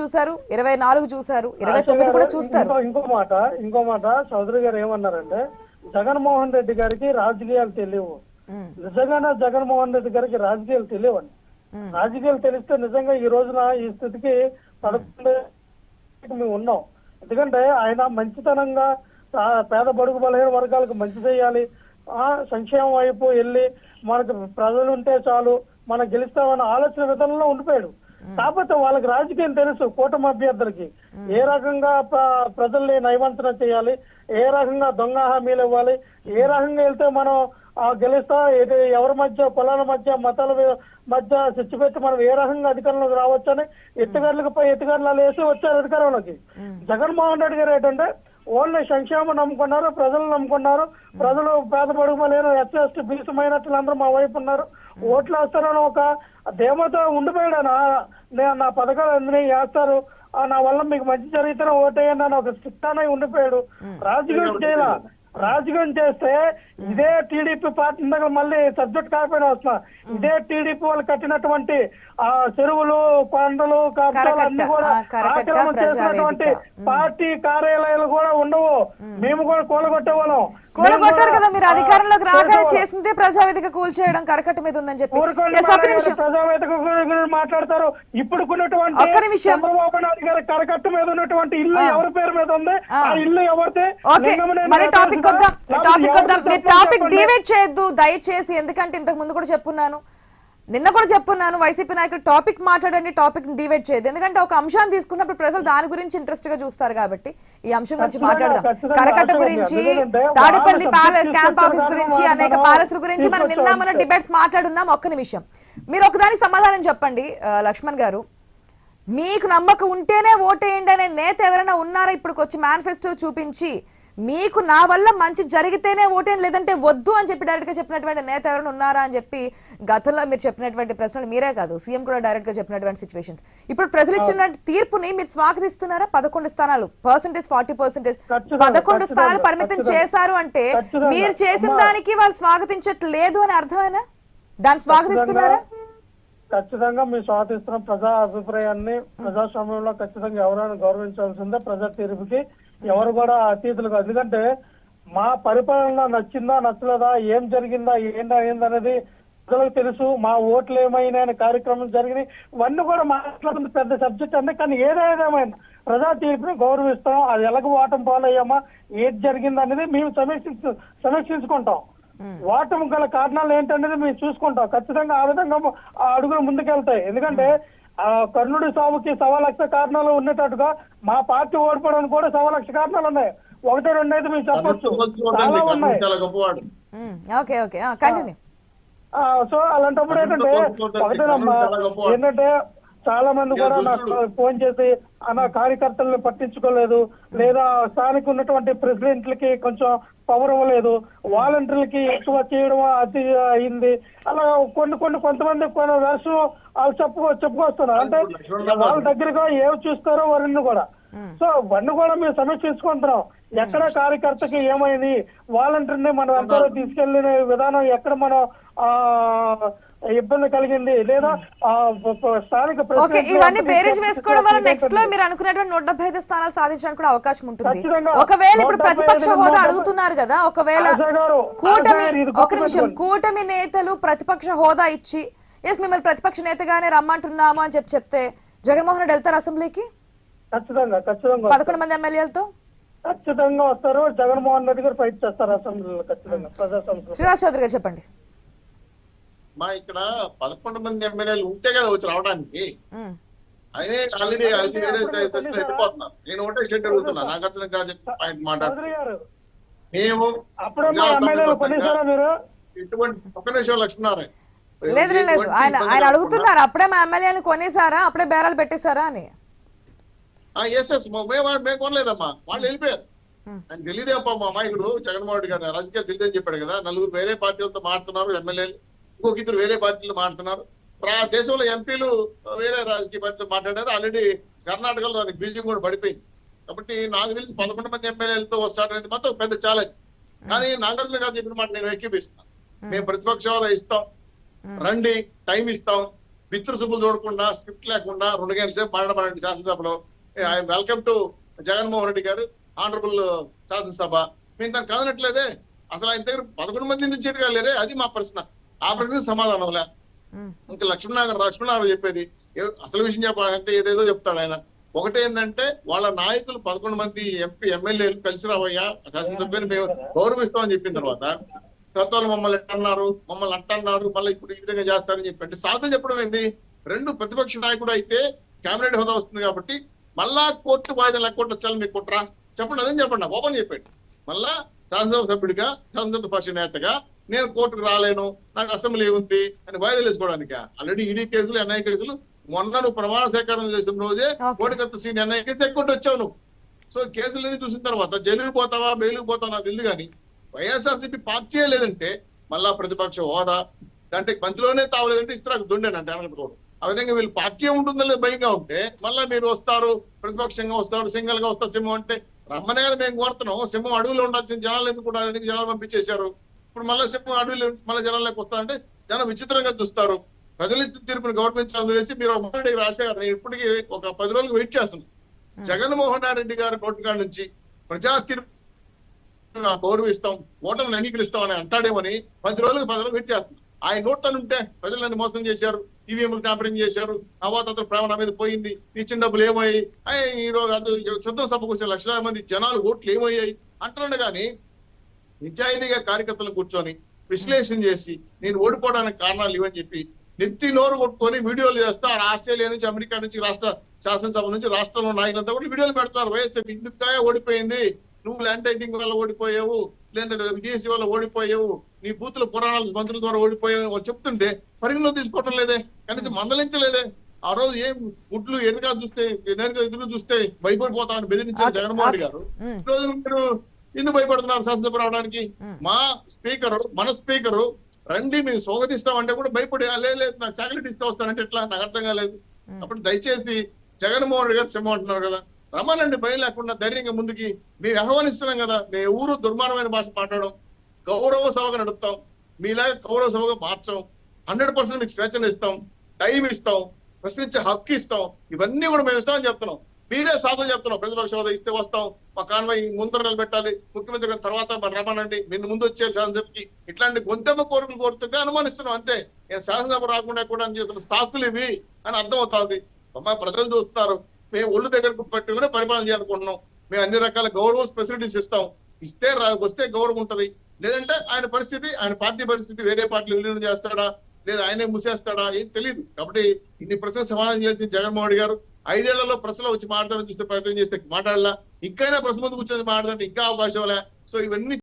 చూసారు ఇరవై నాలుగు చూసారు ఇరవై తొమ్మిది కూడా చూస్తారు. ఇంకో మాట ఇంకో మాట చౌదరి గారు ఏమన్నారంటే జగన్మోహన్ రెడ్డి గారికి రాజకీయాలు తెలియవు. నిజంగానే జగన్మోహన్ రెడ్డి గారికి రాజకీయాలు తెలియవండి. రాజకీయాలు తెలిస్తే నిజంగా ఈ రోజున ఈ స్థితికి పడుతుండే మేము ఉన్నాం. ఎందుకంటే ఆయన మంచితనంగా పేద బడుగు బలహీన వర్గాలకు మంచి చేయాలి. ఆ సంక్షేమం వైపు వెళ్ళి మనకు ప్రజలు ఉంటే చాలు మనం గెలుస్తామన్న ఆలోచన విధానంలో ఉండిపోయాడు. కాకపోతే వాళ్ళకి రాజకీయం తెలుసు కూటమి అభ్యర్థులకి. ఏ రకంగా ప్ర- ప్రజల్ని నయవంచన చేయాలి ఏ రకంగా దొంగ హామీలు ఇవ్వాలి ఏ రకంగా వెళ్తే మనం గెలుస్తా ఇది ఎవరి మధ్య కులాల మధ్య మతాల మధ్య చిచ్చు పెట్టి మనం ఏ రకంగా అధికారంలోకి రావచ్చని ఎత్తుగడలకు పై ఎత్తుగడలు వేసి వచ్చారు అధికారంలోకి. జగన్మోహన్ రెడ్డి గారు ఏంటంటే ఓన్లీ సంక్షేమం నమ్ముకున్నారు ప్రజలు నమ్ముకున్నారు ప్రజలు పేద పడుగు లేరు ఎస్ఎస్టీ బీసీ మైనార్టీలు అందరూ మా వైపు ఉన్నారు. ఓట్లు వేస్తారని ఒక ధీమతో ఉండిపోయాడు నేను నా పథకాలు అన్ని వేస్తారు ఆ, నా వల్ల మీకు మంచి జరిగితేనే ఓటేయండి అని ఒక సిట్టానై ఉండిపోయాడు. రాజకీయం చేయాల? రాజకీయం చేస్తే ఇదే టీడీపీ పార్టీ దగ్గర మళ్ళీ సబ్జెక్ట్ కాకపోయినా వస్తున్నా ఇదే టీడీపీ వాళ్ళు కట్టినటువంటి ఆ చెరువులు కొండలు కబ్జాలు అన్ని కూడా ఆక్రమణ. చేసినటువంటి పార్టీ కార్యాలయాలు కూడా ఉండవు. మేము కూడా కూలగొట్టే వాళ్ళం. కూలగొట్టారు కదా మీరు అధికారంలోకి రాగానే చేసిందే ప్రజావేదిక కూల్చేయడం కరకట్ట మీద ఉందని చెప్పి. ఒక్క నిమిషం. ప్రజావేదిక మాట్లాడతారు. ఇప్పుడు ఒక్క నిమిషం. చంద్రబాబు నాయుడు గారి కరకట్ట మీద ఉన్నటువంటి ఇల్లు ఎవరి పేరు మీద ఉంది? ఆ. ఇల్లు ఎవరిది? ఓకే మరి టాపిక్ వద్దాం టాపిక్ వద్దాం మీరు టాపిక్. డివేట్ చేయొద్దు దయచేసి ఎందుకంటే ఇంతకు ముందు కూడా చెప్పున్నాను. నిన్న కూడా చెప్పున్నాను వైసీపీ నాయకులు టాపిక్ మాట్లాడండి టాపిక్ డివేట్ చేయదు ఎందుకంటే ఒక అంశాన్ని తీసుకున్నప్పుడు ప్రజలు దాని గురించి ఇంట్రెస్ట్గా చూస్తారు కాబట్టి ఈ అంశం గురించి మాట్లాడదాం. కరకట్ట గురించి తాడేపల్లి క్యాంప్ ఆఫీస్ గురించి అనేక ప్యాలెస్ల గురించి మనం నిన్న మన. డిబేట్స్ మాట్లాడున్నాం ఒక్క నిమిషం. మీరు ఒకదానికి సమాధానం చెప్పండి లక్ష్మణ్ గారు. మీకు నమ్మకం ఉంటేనే ఓటేయండి అనే నేత ఎవరైనా ఉన్నారా? ఇప్పుడు వచ్చి మేనిఫెస్టో చూపించి మీకు నా వల్ల మంచి జరిగితేనే ఓటేయండి లేదంటే వద్దు అని చెప్పి డైరెక్ట్గా చెప్పినటువంటి నేత ఎవరైనా ఉన్నారా అని చెప్పి గతంలో మీరు చెప్పినటువంటి ప్రశ్నలు మీరే కాదు సీఎం కూడా డైరెక్ట్గా చెప్పినటువంటి సిచ్యువేషన్స్ ఇప్పుడు ప్రజలు ఇచ్చిన తీర్పుని మీరు స్వాగతిస్తున్నారా? పదకొండు స్థానాలు పర్సెంటేజ్ ఫార్టీ పర్సెంటేజ్ పదకొండు స్థానాలు పరిమితం. చేశారు అంటే. మీరు చేసిన. దానికి వాళ్ళు స్వాగతించట్లేదు అని అర్థమేనా? దాన్ని స్వాగతిస్తున్నారా? ఖచ్చితంగా మీ స్వాతిస్తున్న ప్రజా అభిప్రాయాన్ని ప్రజాస్వామ్యంలో ఖచ్చితంగా ఎవరైనా గౌరవించాల్సిందే ప్రజా తీర్పుకి. ఎవరు కూడా అతీతులు కాదు. ఎందుకంటే మా పరిపాలన నచ్చిందా నచ్చలేదా ఏం జరిగిందా ఏందా ఏందనేది ప్రజలకు తెలుసు. మా ఓట్లు ఏమైనా కార్యక్రమం జరిగినాయి. ఇవన్నీ కూడా మాట్లాడుతుంది పెద్ద సబ్జెక్ట్ అండి. కానీ ఏదేదేమైనా ప్రజా తీర్పుని గౌరవిస్తాం. అది ఎలాగ ఓటం పాలయ్యామా? ఏది జరిగిందనేది మేము సమీక్షించు సమీక్షించుకుంటాం. ఓటమి గల కారణాలు ఏంటనేది మేము చూసుకుంటాం. ఖచ్చితంగా ఆ విధంగా ఆ అడుగులు ముందుకెళ్తాయి. ఎందుకంటే ఆ కర్ణుడి సాగుకి సవా లక్ష కారణాలు ఉన్నట్టుగా మా పార్టీ ఓడిపోవడానికి కూడా సవా లక్ష కారణాలు ఉన్నాయి. ఒకటి రెండు అయితే మేము చెప్పొచ్చు. చాలా ఉన్నాయి. Okay okay. కంటిన్యూ. సో అలాంటప్పుడు ఏంటంటే ఒకటేనమ్మా ఏంటంటే చాలా మంది కూడా నాకు ఫోన్ చేసి అన్న కార్యకర్తలను పట్టించుకోలేదు. లేదా స్థానిక ఉన్నటువంటి ప్రెసిడెంట్లకి కొంచెం పవర్ ఇవ్వలేదు. వాలంటీర్లకి ఎక్కువ చేయడం అది అయింది. అలా కొన్ని కొన్ని కొంతమంది కొన్ని వెర్షన్ వాళ్ళు చెప్పుకో చెప్పుకొస్తున్నారు. అంటే వాళ్ళ దగ్గరగా ఏమి చూస్తారో వారిని కూడా. సో ఇవన్నీ కూడా మేము సమీక్షించుకుంటున్నాం ఎక్కడ కార్యకర్తకి ఏమైంది? వాలంటీర్ని మనం ఎంతో తీసుకెళ్ళిన విధానం ఎక్కడ మనం ఆ ఇబ్బంది కలిగింది. లేదా స్థానిక ఓకే ఇవన్నీ బేరేజ్ వేసుకోవడం వల్ల నెక్స్ట్లో మీరు అనుకున్నటువంటి నూట డెబ్బై ఐదు స్థానాలు సాధించడానికి కూడా అవకాశం ఉంటుంది. ఒకవేళ ఇప్పుడు ప్రతిపక్ష హోదా అడుగుతున్నారు కదా ఒకవేళ కూటమి ఒక నిమిషం. కూటమి నేతలు ప్రతిపక్ష హోదా ఇచ్చి ఎస్ మిమ్మల్ని ప్రతిపక్ష నేతగానే రమ్మంటున్నాము అని చెప్పి చెప్తే జగన్మోహన్ రెడ్డి వెళ్తారు అసెంబ్లీకి? ఖచ్చితంగా ఖచ్చితంగా పదకొండు మంది ఎమ్మెల్యేలతో? ఖచ్చితంగా వస్తారు. జగన్మోహన్ రెడ్డి గారు ఫైట్ చేస్తారు అసెంబ్లీలో ఖచ్చితంగా ప్రజా శ్రీనివాస్ చౌదరి గారు చెప్పండి. మా ఇక్కడ పదకొండు మంది ఎమ్మెల్యేలు ఉంటే కదా వచ్చి రావడానికి. ఆయనే ఆల్రెడీ అది వేరే వెళ్ళిపోతున్నారు నేను ఒకటే స్టేట్ అడుగుతున్నా. నాకు అసలు కాదు పాయింట్ మాట్లాడుతున్నా చౌదరి గారు. మేము అప్పుడే మా ఎమ్మెల్యేలు కొనేసారా మీరు? ఇటువంటి ఒక్క నిమిషం లక్ష్మీనారాయణ. లేదు లేదు, ఆయన ఆయన అడుగుతున్నారు. అప్పుడే మా ఎమ్మెల్యేని కొనేసారా అప్పుడే బేరాలు పెట్టేశారా అని. ఎస్ ఎస్ మేము మేము కొనలేదమ్మా. వాళ్ళు వెళ్ళిపోయారు. ఆయన తెలియదేపా మా అమాయకుడు జగన్మోహన్ రెడ్డి గారు. రాజకీయాలు తెలియదని చెప్పాడు కదా. నలుగురు వేరే పార్టీలతో మాడుతున్నారు ఎమ్మెల్యేలు. ఇంకొక ఇద్దరు వేరే పార్టీలు మాడుతున్నారు ప్రా- దేశంలో ఎంపీలు వేరే రాజకీయ పార్టీతో మాట్లాడారు. ఆల్రెడీ కర్ణాటకలో దానికి బీజింగ్ కూడా పడిపోయింది. కాబట్టి నాకు తెలిసి పదకొండు మంది ఎమ్మెల్యేలతో వస్తాడనేది మాత్రం పెద్ద ఛాలెంజ్ కానీ నాగార్జున గారు చెప్పిన మాట నేను ఎక్కిపిస్తాను మేము. ప్రతిపక్ష హోదా ఇస్తాం. రండి టైం ఇస్తాం. పితృ శుభులు చూడకుండా స్క్రిప్ట్ లేకుండా రెండు గంటల సేపు మాట్లాడమనండి శాసనసభలో. I welcome to Jaganmohan Reddy garu honourable శాసనసభ. మేము దాన్ని కదనట్లేదే అసలు ఆయన దగ్గర పదకొండు మంది నుంచి లేరే? అది మా ప్రశ్న. ఆ ప్రశ్నకు సమాధానం లే ఉమ్, ఇంకా లక్ష్మణనాగర్ లక్ష్మణనారాయణ చెప్పేది అసలు విషయం చెప్పాలంటే ఏదేదో చెప్తాడు ఆయన. ఒకటి ఏంటంటే వాళ్ళ నాయకులు పదకొండు మంది ఎంపీ ఎమ్మెల్యేలు కలిసి రావయ్యా శాసనసభ్యులు మేము గౌరవిస్తామని చెప్పిన తర్వాత గతంలో మమ్మల్ని అన్నారు మమ్మల్ని అట్ట అన్నారు మళ్ళీ ఇప్పుడు ఈ విధంగా చేస్తారని చెప్పండి. సాధన చెప్పడం ఏంది? రెండు ప్రతిపక్ష నాయకుడు అయితే కేబినెట్ హోదా వస్తుంది కాబట్టి మళ్ళా కోర్టు వాయిదా లెక్కొట్టు వచ్చాలని మీకు కుట్రా చెప్పండి అదని చెప్పండి ఓపెన్ చెప్పండి. మళ్ళా శాసనసభ సభ్యుడిగా శాసనసభ పక్ష నేతగా నేను కోర్టుకు రాలేను నాకు అసెంబ్లీ ఉంది అని వాయిదాలు వేసుకోవడానికి? ఆల్రెడీ ఈడీ కేసులు ఎన్ఐ కేసులు మొన్న నువ్వు ప్రమాణ సేకరణ చేసిన రోజే. కోడికత్తు సీన్ ఎన్ఐ కేసు ఎక్కుంటూ వచ్చావు నువ్వు. సో కేసులన్నీ చూసిన తర్వాత జైలుకు పోతావా బెయిలుకు పోతావా నాకు తెలియదు కానీ వైఎస్ఆర్సీపీ పార్టీ లేదంటే మళ్ళా ప్రతిపక్ష హోదా అంటే మంత్రిలోనే తావలేదంటే ఇస్తారా దుండేనంటే అనకపోవడం ఆ విధంగా వీళ్ళు పార్టీ ఉంటుందో లేదో భయంగా ఉంటే మళ్ళా మీరు వస్తారు ప్రతిపక్షంగా వస్తారు సింగల్గా వస్తారు సింహం అంటే రమ్మనే మేము కోరుతున్నాం. సింహం అడవిలో ఉండాల్సిన జనాలు ఎందుకు కూడా ఎందుకు జనాలు పంపించేశారు? ఇప్పుడు మళ్ళీ సింహం అడవిలో మళ్ళీ జనాల్లోకి వస్తారంటే జనం విచిత్రంగా చూస్తారు. ప్రజలు తీర్పుని గౌరవించాలని తెలిసి మీరు మాట రాశారు. నేను ఇప్పటికీ ఒక పది రోజులు వెయిట్ చేస్తున్నాను. జగన్మోహన్ రెడ్డి గారి కోర్టు కాడ నుంచి ప్రజా తీర్పు గౌరవిస్తాం ఓటమిని అంగీకరిస్తాం అని అంటాడేమని పది రోజులకు పది రోజులు పెట్టేస్తుంది ఆయన నోట్లను ఉంటే ప్రజలని మోసం చేశారు ఈవీఎంలు ట్యాంపరింగ్ చేశారు అవాతత్వ ప్రేమ నా మీద పోయింది ఇచ్చిన డబ్బులు ఏమయ్యాయి? అయ్యి ఈ రోజు శుద్ధం సభకు వచ్చిన లక్షలాది మంది జనాలు ఓట్లు ఏమయ్యాయి? అంటున్నాడు కానీ నిజాయితీగా కార్యకర్తలు కూర్చొని విశ్లేషణ చేసి నేను ఓడిపోవడానికి కారణాలు ఇవని చెప్పి నెత్తి నోరు కొట్టుకొని వీడియోలు చేస్తా ఆస్ట్రేలియా నుంచి అమెరికా నుంచి రాష్ట్ర శాసనసభ నుంచి రాష్ట్రంలో నాయకులంతా కూడా వీడియోలు పెడతారు వైఎస్ఆర్ ఇందుకాయ ఓడిపోయింది? నువ్వు ల్యాండ్ టైటింగ్ వల్ల ఓడిపోయావు లేదంటే విదేశీ వల్ల ఓడిపోయావు నీ బూతుల పురాణాలు మంత్రుల ద్వారా ఓడిపోయావు చెప్తుంటే పరిగణలో తీసుకోవటం లేదే కనీసం మందలించలేదే. ఆ రోజు ఏం గుడ్లు ఎదురుగా చూస్తే నేరుగా ఎదురు చూస్తే భయపడిపోతామని బెదిరించారు జగన్మోహన్ రెడ్డి. గారు. ఈ రోజు మీరు ఎందుకు భయపడుతున్నారు శాసనసభ రావడానికి. మా స్పీకర్ మన స్పీకర్ రండి మేము స్వాగతిస్తామంటే కూడా భయపడి "ఆ, లేదు నాకు చాక్లెట్ ఇస్తే వస్తానంటే ఎట్లా? నాకు అర్థం కాలేదు. అప్పుడు దయచేసి జగన్మోహన్ రెడ్డి గారు సింహం అంటున్నారు కదా. రమ్మనండి భయం లేకుండా ధైర్యంగా ముందుకి. మేము ఆహ్వానిస్తున్నాం కదా మేము ఊరు దుర్మార్గమైన భాష మాట్లాడడం గౌరవ సభగా నడుపుతాం మీలాగా గౌరవ సభగా మార్చం హండ్రెడ్ పర్సెంట్ మీకు స్వేచ్ఛను ఇస్తాం టైం ఇస్తాం ప్రశ్నించే హక్కు ఇస్తాం ఇవన్నీ కూడా మేము ఇస్తామని చెప్తున్నాం. మీరే సాధన చెప్తున్నాం ప్రతిపక్ష హోదా ఇస్తే వస్తాం. మా కాన్వాయ్ ముందర నిలబెట్టాలి. ముఖ్యమంత్రి గారి తర్వాత మరి రమ్మనండి. మీరు ముందు వచ్చే శాసనసభకి ఇట్లాంటి గొంతెమ్మ కోరికలు కోరుతుంటే అనుమానిస్తున్నాం అంతే. నేను శాసనసభ రాకుండా కూడా చేస్తున్న సాకులు ఇవి అని అర్థం అవుతుంది మా ప్రజలు చూస్తున్నారు. మేము ఒళ్ళు దగ్గరకు పెట్టుకుని పరిపాలన చేయాలనుకుంటున్నాం. మేము అన్ని రకాల గౌరవం ఫెసిలిటీస్ ఇస్తాం. ఇస్తే వస్తే గౌరవం ఉంటది. లేదంటే ఆయన పరిస్థితి ఆయన పార్టీ పరిస్థితి వేరే పార్టీలు విలీనం చేస్తాడా? లేదా ఆయనే మూసేస్తాడా? ఏం తెలియదు కాబట్టి ఇన్ని ప్రశ్నలు సమాధానం చేయాల్సిన జగన్మోహన్ రెడ్డి గారు. ఐదేళ్ళలో ప్రశ్నలు వచ్చి మాట్లాడడం చూస్తే ప్రయత్నం చేస్తే మాట్లాడాలా. ఇంకైనా ప్రశ్న ముందు కూర్చొని మాట్లాడంటే ఇంకా అవకాశం లే. సో ఇవన్నీ